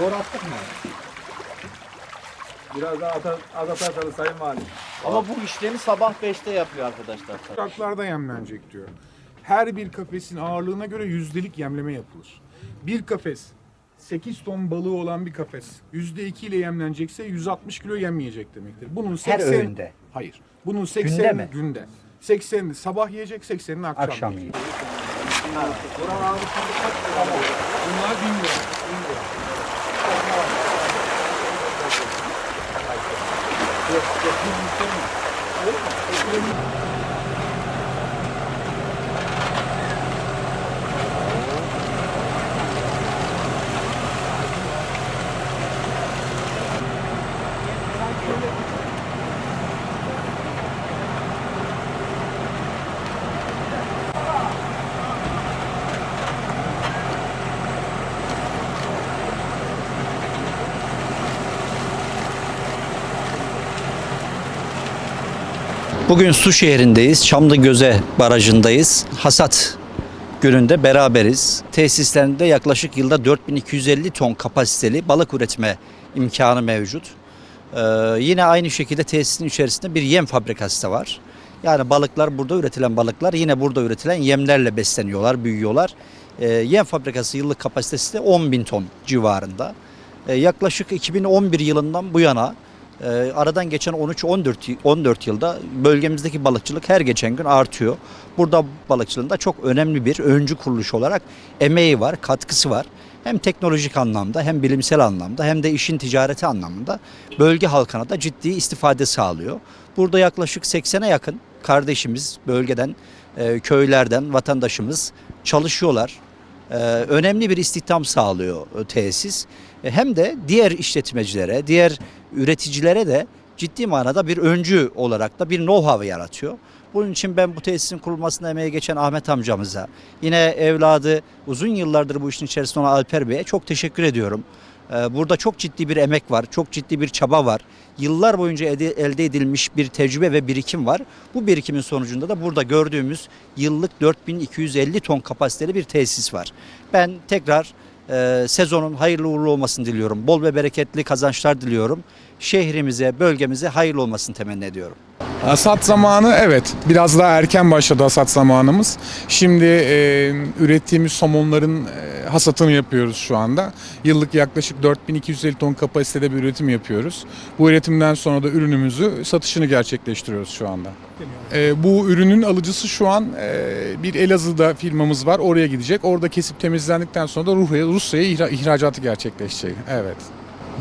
Doğrattık mı? Biraz daha atar, az atarsanız sayın vali. Ama bu işlemi sabah 5'te yapıyor arkadaşlar. Sokaklarda yemlenecek diyor. Her bir kafesin ağırlığına göre yüzdelik yemleme yapılır. Bir kafes 8 ton balığı olan bir kafes %2 ile yemlenecekse 160 kilo yemleyecek demektir. Bunun 80 Her öğünde. Hayır. Bunun 80 Günde günde. mi? 80'ini sabah yiyecek, 80'ini akşam, Akşam yiyecek. yiyecek yiyin. Bunlar 1000 lira. 1000 lira. Bugün Su şehrindeyiz. Çamlı Göze barajındayız. Hasat gününde beraberiz. Tesislerinde yaklaşık yılda 4250 ton kapasiteli balık üretme imkanı mevcut. Ee, yine aynı şekilde tesisin içerisinde bir yem fabrikası da var. Yani balıklar burada üretilen balıklar yine burada üretilen yemlerle besleniyorlar, büyüyorlar. Ee, yem fabrikası yıllık kapasitesi de 10 bin ton civarında. Ee, yaklaşık 2011 yılından bu yana e, aradan geçen 13-14 14 yılda bölgemizdeki balıkçılık her geçen gün artıyor. Burada balıkçılığında çok önemli bir öncü kuruluş olarak emeği var, katkısı var. Hem teknolojik anlamda hem bilimsel anlamda hem de işin ticareti anlamında bölge halkına da ciddi istifade sağlıyor. Burada yaklaşık 80'e yakın kardeşimiz bölgeden, e, köylerden vatandaşımız çalışıyorlar. Ee, önemli bir istihdam sağlıyor e, tesis. E, Hem de diğer işletmecilere, diğer üreticilere de ciddi manada bir öncü olarak da bir know-how yaratıyor. Bunun için ben bu tesisin kurulmasına emeği geçen Ahmet amcamıza, yine evladı uzun yıllardır bu işin içerisinde olan Alper Bey'e çok teşekkür ediyorum. Ee, Burada çok ciddi bir emek var, çok ciddi bir çaba var. Yıllar boyunca elde edilmiş bir tecrübe ve birikim var. Bu birikimin sonucunda da burada gördüğümüz yıllık 4250 ton kapasiteli bir tesis var. Ben tekrar e, sezonun hayırlı uğurlu olmasını diliyorum. Bol ve bereketli kazançlar diliyorum. Şehrimize, bölgemize hayırlı olmasını temenni ediyorum. Hasat zamanı evet biraz daha erken başladı hasat zamanımız. Şimdi e, ürettiğimiz somonların e, hasatını yapıyoruz şu anda. Yıllık yaklaşık 4250 ton kapasitede bir üretim yapıyoruz. Bu üretimden sonra da ürünümüzü satışını gerçekleştiriyoruz şu anda. E, bu ürünün alıcısı şu an e, bir Elazığ'da firmamız var. Oraya gidecek. Orada kesip temizlendikten sonra da Rusya'ya, Rusya'ya ihra- ihracatı gerçekleşecek. Evet.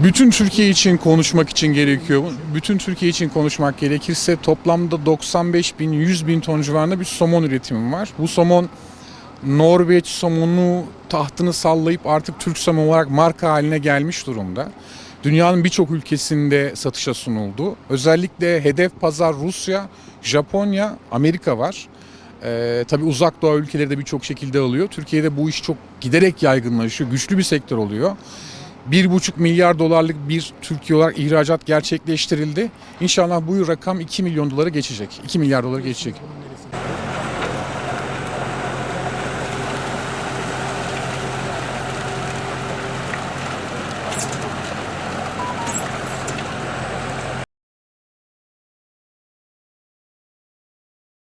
Bütün Türkiye için konuşmak için gerekiyor. Bütün Türkiye için konuşmak gerekirse toplamda 95 bin 100 bin ton civarında bir somon üretimi var. Bu somon Norveç somonu tahtını sallayıp artık Türk somon olarak marka haline gelmiş durumda. Dünyanın birçok ülkesinde satışa sunuldu. Özellikle hedef pazar Rusya, Japonya, Amerika var. Ee, tabii uzak doğu ülkeleri de birçok şekilde alıyor. Türkiye'de bu iş çok giderek yaygınlaşıyor. Güçlü bir sektör oluyor. 1,5 milyar dolarlık bir Türkiye olarak ihracat gerçekleştirildi. İnşallah bu rakam 2 milyon dolara geçecek. 2 milyar dolara geçecek.